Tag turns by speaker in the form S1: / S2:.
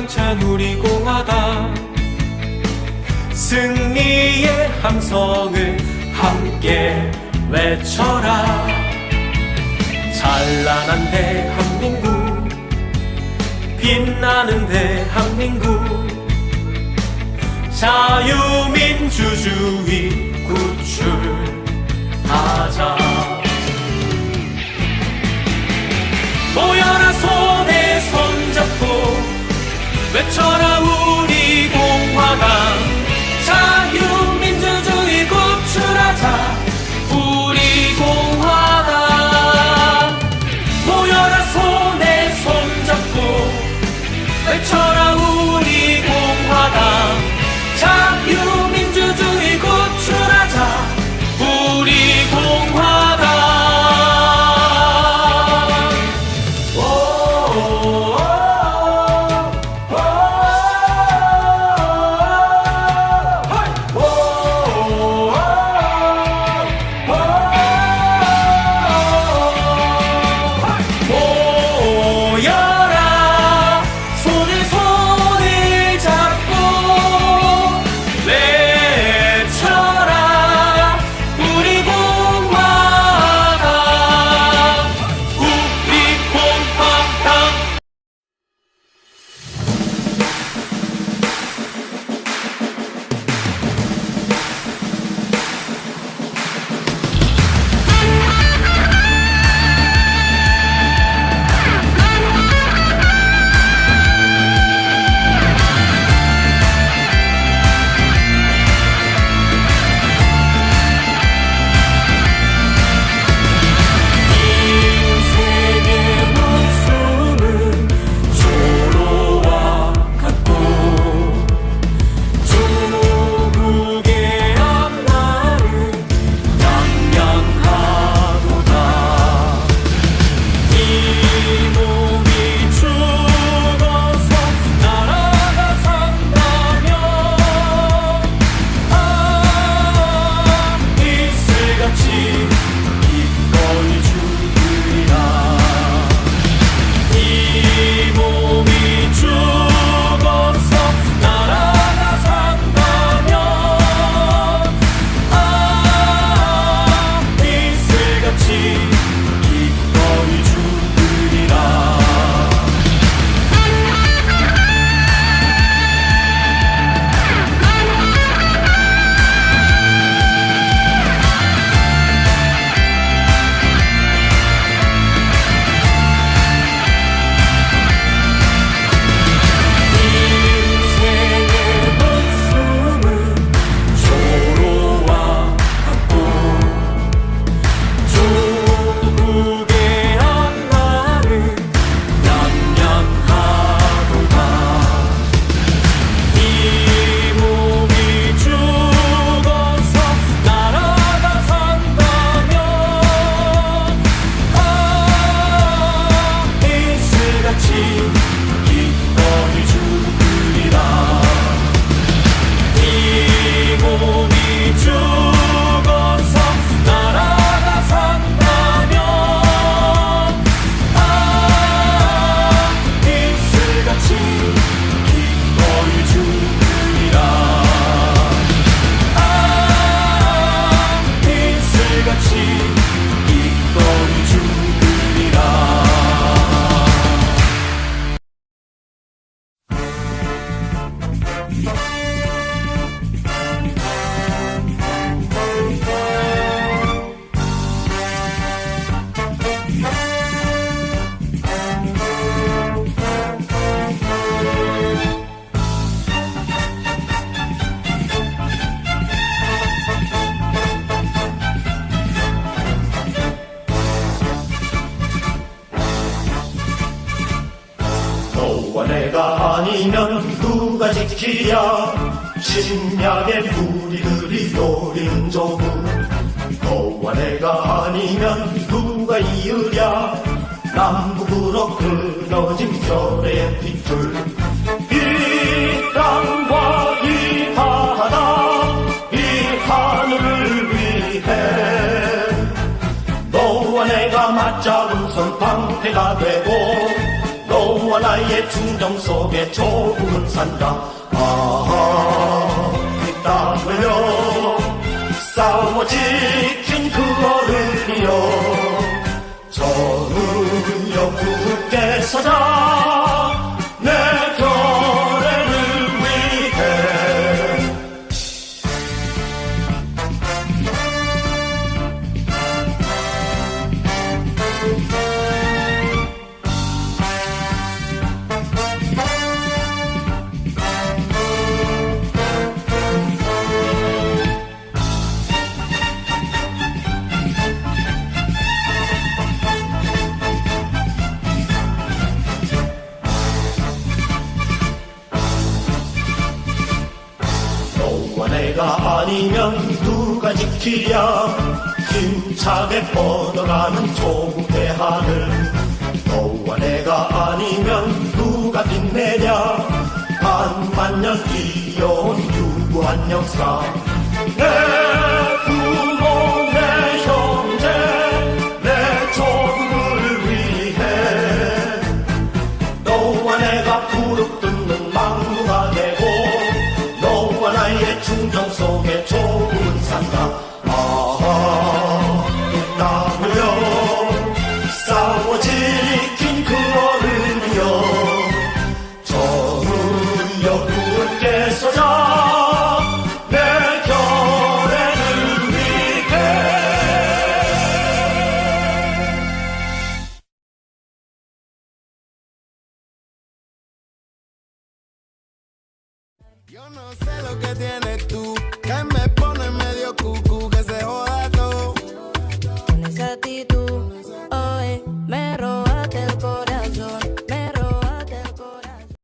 S1: 창차 누리공화당 승리의 함성을 함께 외쳐라. 찬란한 대한민국 빛나는 대한민국 자유민주주의 구출하자.
S2: 지키랴 심양의 우리 그리 노린 조국 너와 내가 아니면 누가 이으랴? 남북으로 끊어진 결의 빗줄 이 땅과 이 바다 이 하늘을 위해 너와 내가 맞잡은 선 방패가 되고 너와 나의 중정 속에 조국은 산다. 아하 피땀 흘려 싸워 지 내가 아니면 누가 지키랴. 힘차게 뻗어가는 조국의 하늘. 너와 내가 아니면 누가 빛내랴. 반만년 이어온 유구한 역사. 내 위해
S3: Yo no sé lo que tienes tú, que me